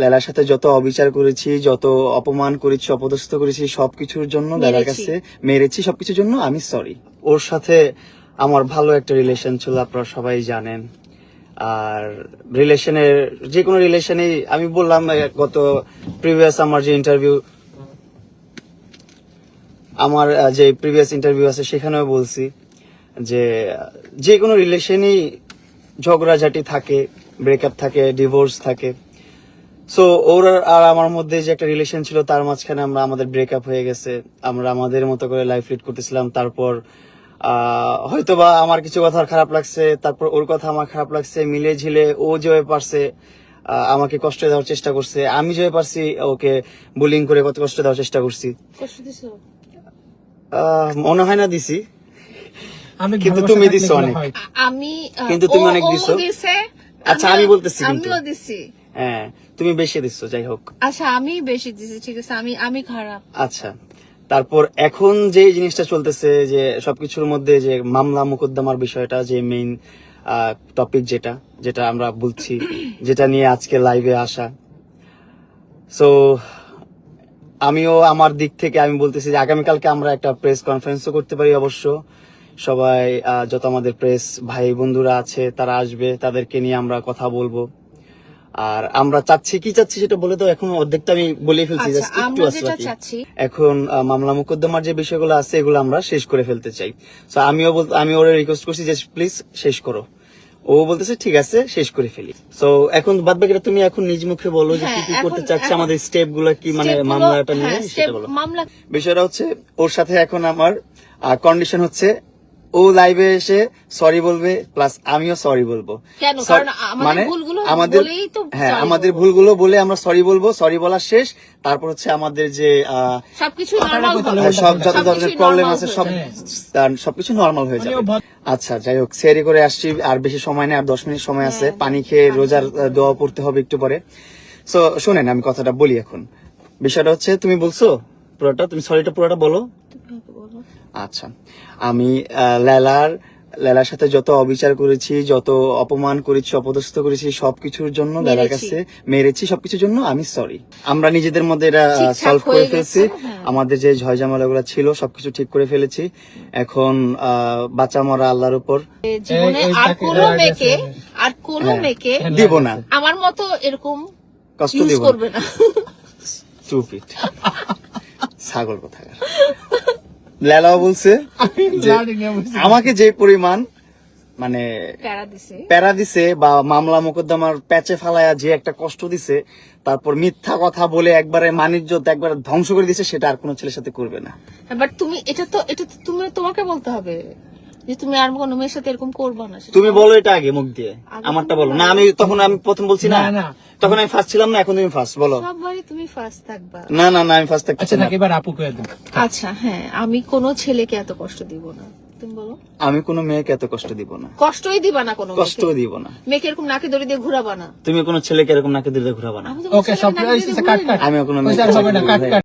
লেলার সাথে যত অবিচার করেছি যত অপমান করেছি অপদস্থ করেছি সবকিছুর জন্য লেলার। কাছে মেরেছি সবকিছুর জন্য আমি সরি ওর সাথে আমার ভালো একটা রিলেশন ছিল আপনারা সবাই জানেন। আর রিলেশনের যে কোনো রিলেশনে আমি বললাম গত প্রিভিয়াস আমার যে ইন্টারভিউ আমার যে প্রিভিয়াস ইন্টারভিউ আছে সেখানেও বলছি যে যে কোনো রিলেশনেই ঝগড়াঝাটি থাকে ব্রেকআপ থাকে ডিভোর্স থাকে। সো ওর আর আমার মধ্যে যে একটা রিলেশন ছিল তার মাঝখানে আমরা আমাদের ব্রেকআপ হয়ে গেছে। আমরা আমাদের মতো করে লাইফ লিড করতেছিলাম। তারপর আহ, হয়তোবা আমার কিছু কথা খারাপ লাগছে। তারপর ওর কথা আমার খারাপ লাগছে। মিলে ঝিলে ও যেভাবে পারছে আমাকে কষ্ট দেওয়ার চেষ্টা করছে। আমি যেভাবে পারছি ওকে বুলিং করে কত কষ্ট দেওয়ার চেষ্টা করছি। আহ, মনে হয় না দিছি। আমি কিন্তু তুমি দিছো অনেক। আমি কিন্তু তুমি অনেক দিছো। আচ্ছা, আমি বলতেছি কিন্তু। আমিও দিছি। হ্যাঁ তুমি বেশি দিচ্ছ যাই হোক। আচ্ছা আমি বেশি দিছি ঠিক আছে আমি আমি খারাপ। আচ্ছা তারপর এখন যে জিনিসটা চলতেছে যে সবকিছুর মধ্যে যে মামলা মোকদ্দমার বিষয়টা যে মেইন টপিক যেটা যেটা আমরা বলছি যেটা নিয়ে আজকে লাইভে আসা। সো আমিও আমার দিক থেকে আমি বলতেছি যে আগামীকালকে আমরা একটা প্রেস কনফারেন্সও করতে পারি অবশ্য। সবাই যত আমাদের প্রেস ভাই বন্ধুরা আছে তারা আসবে তাদেরকে নিয়ে আমরা কথা বলব। আর আমরা চাচ্ছি কি চাচ্ছি সেটা বলে তো এখন অর্ধেকটা আমি বলে ফেলছি আচ্ছা একটু। চাচ্ছি এখন মামলা মোকদ্দমার যে বিষয়গুলো আছে এগুলো আমরা শেষ করে ফেলতে চাই। তো আমিও আমি ওরে রিকোয়েস্ট করছি যে প্লিজ শেষ করো। ও বলতেছে ঠিক আছে শেষ করে ফেলি। তো এখন বাদ বাকিটা তুমি এখন নিজ মুখে বলো যে কি হ্যাঁ, কি করতে চাচ্ছে আমাদের স্টেপগুলো কি মানে মামলাটা নিয়ে হ্যাঁ, সেটা বলো। বিষয়টা হচ্ছে ওর সাথে এখন আমার কন্ডিশন হচ্ছে ও লাইভে এসে সরি বলবে প্লাস আমিও সরি বলব। কেন? Sorry- কারণ আমাদের মানে ভুলগুলো আমাদের হ্যাঁ আমাদের ভুলগুলো বলে আমরা সরি বলব সরি বলা শেষ। তারপর হচ্ছে আমাদের যে সবকিছু নরমাল হ্যাঁ, সব যত ধরনের প্রবলেম আছে হয়ে সব যাবে। সবকিছু নর্মাল হয়ে যাবে। আচ্ছা যাই হোক সেরি করে আসছি আর বেশি সময় নেই আর দশ মিনিট সময় আছে। হ্যাঁ, পানি খেয়ে রোজার দোয়া পড়তে হবে একটু পরে। সো শোনেন আমি কথাটা বলি এখন। বিষয়টা হচ্ছে তুমি বলছো পুরোটা তুমি সরিটা পুরোটা বলো। আচ্ছা। আমি লেলার লেলার সাথে যত অবিচার করেছি যত অপমান করেছি অপদস্থ করেছি সবকিছুর জন্য লেলার কাছে মেরেছি সবকিছুর জন্য আমি সরি আমরা নিজেদের মধ্যে এটা সলভ করে হয়ে ফেলছি। হ্যাঁ। আমাদের যে ঝয়ঝামেলাগুলো ছিল সবকিছু ঠিক করে ফেলেছি। এখন আহ, বাঁচা মরা আল্লাহর উপর। জীবনে এই- এই আর কোনো মেয়েকে আর কোনো হ্যাঁ। মেয়েকে দিব না। আমার মতো এরকম কষ্ট দিব না। করবে না। স্টুপিড ছাগল কোথাকার। লেলাও বলছে। আমাকে যে পরিমাণ মানে প্যারা দিছে। বা মামলা মোকদ্দমার প্যাচে ফালায়া যে একটা কষ্ট দিছে তারপর মিথ্যা কথা বলে একবারে মানিজ্য একবারে ধ্বংস করে দিছে সেটা আর কোনো ছেলের সাথে করবে না। বাট তুমি এটা তো এটা তো তুমি তোমাকে বলতে হবে। যে তুমি আর কোনো মেয়ের সাথে এরকম করবে না তুমি বলো এটা আগে মুখ দিয়ে আমারটা বলো। না আমি তখন আমি প্রথম বলছি না। না, না। তখন আমি ফার্স্ট ছিলাম না এখন তুমি ফার্স্ট বলো। সববারই তুমি ফার্স্ট থাকবা। না না না আমি ফার্স্ট থাকছি আচ্ছা না। এবার আপু কয়ে দেন। আচ্ছা হ্যাঁ আমি কোনো ছেলেকে এত কষ্ট দিব না। তুমি বলো। আমি কোনো মেয়েকে এত কষ্ট দিব না। কষ্টই দিবা না কোনো কষ্ট। দিব না। মেয়েকে এরকম নাকে দড়ি দিয়ে ঘুরাবা না। তুমি কোনো ছেলেকে এরকম নাকে দিলে ঘুরাবা না। আমি ওকে সব দড়ি দিয়ে। আমিও কোনো ওই